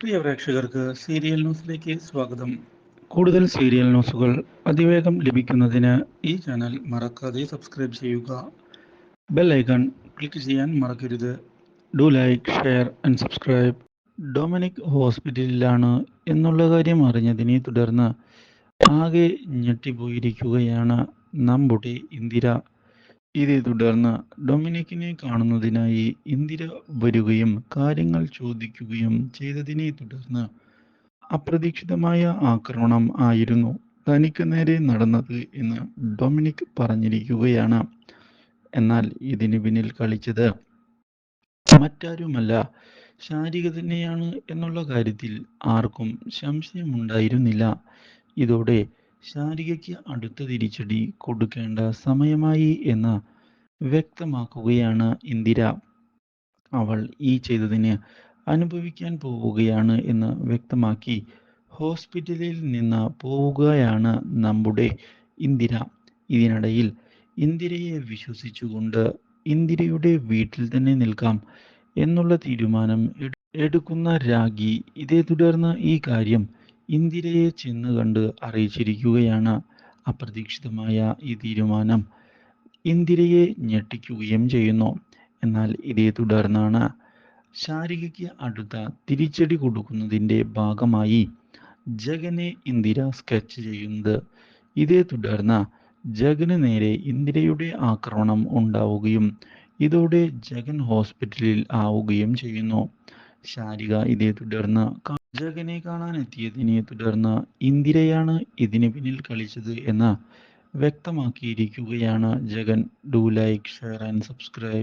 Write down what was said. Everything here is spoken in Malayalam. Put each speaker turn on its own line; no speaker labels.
പ്രിയ പ്രേക്ഷകർക്ക് സീരിയൽ ന്യൂസിലേക്ക് സ്വാഗതം. കൂടുതൽ സീരിയൽ ന്യൂസുകൾ അതിവേഗം ലഭിക്കുന്നതിന് ഈ ചാനൽ മറക്കാതെ സബ്സ്ക്രൈബ് ചെയ്യുക. ബെൽ ഐക്കൺ ക്ലിക്ക് ചെയ്യാൻ മറക്കരുത്. Do like share and subscribe. Dominic ഹോസ്പിറ്റലിലാണ് എന്നുള്ള കാര്യം അറിഞ്ഞതിനെ തുടർന്ന് ആകെ ഞെട്ടിപ്പോയിരിക്കുകയാണ് നമ്പുടി ഇന്ദിര. ഇതേ തുടർന്ന് ഡൊമിനിക്കിനെ കാണുന്നതിനായി ഇന്ദിര വരികയും കാര്യങ്ങൾ ചോദിക്കുകയും ചെയ്തതിനെ തുടർന്ന് അപ്രതീക്ഷിതമായ ആക്രമണം ആയിരുന്നു. തനിക്ക് നേരെ നടന്നത് എന്ന് ഡൊമിനിക് പറഞ്ഞിരിക്കുകയാണ്. എന്നാൽ ഇതിന് പിന്നിൽ കളിച്ചത് മറ്റാരുമല്ല. ശാരിക തന്നെയാണ് എന്നുള്ള കാര്യത്തിൽ ആർക്കും സംശയമുണ്ടായിരുന്നില്ല. ഇതോടെ ശാരികയ്ക്ക് അടുത്ത തിരിച്ചടി കൊടുക്കേണ്ട സമയമായി എന്ന് വ്യക്തമാക്കുകയാണ് ഇന്ദിര. അവൾ ഈ ചെയ്തതിന് അനുഭവിക്കാൻ പോവുകയാണ് എന്ന് വ്യക്തമാക്കി ഹോസ്പിറ്റലിൽ നിന്ന് പോവുകയാണ് നമ്മുടെ ഇന്ദിര. ഇതിനിടയിൽ ഇന്ദിരയെ വിശ്വസിച്ചുകൊണ്ട് ഇന്ദിരയുടെ വീട്ടിൽ തന്നെ നിൽക്കാം എന്നുള്ള തീരുമാനം എടുക്കുന്ന രാഗി ഇതേ തുടർന്ന് ഈ കാര്യം ഇന്ദിരയെ ചെന്ന് കണ്ട് അറിയിച്ചിരിക്കുകയാണ് അപ്രതീക്ഷിതമായ ഈ തീരുമാനം. ഇന്ദിരയെ ഞെട്ടിക്കുകയും ചെയ്യുന്നു. എന്നാൽ ഇതേ തുടർന്നാണ് ശാരികയ്ക്ക് അടുത്ത തിരിച്ചടി കൊടുക്കുന്നതിന്റെ ഭാഗമായി ജഗനെ ഇന്ദിര സ്കെച്ച് ചെയ്യുന്നത്. ഇതേ തുടർന്ന് ജഗന് നേരെ ഇന്ദിരയുടെ ആക്രമണം ഉണ്ടാവുകയും ഇതോടെ ജഗൻ ഹോസ്പിറ്റലിൽ ആവുകയും ചെയ്യുന്നു. ശാരിക ഇതേ തുടർന്ന് ജഗനെ കാണാൻ എത്തിയതിനെ തുടർന്ന് ഇന്ദിരയാണ് ഇതിന് പിന്നിൽ കളിച്ചത് എന്ന് വ്യക്തമാക്കിയിരിക്കുകയാണ് Jagan. Do like share and subscribe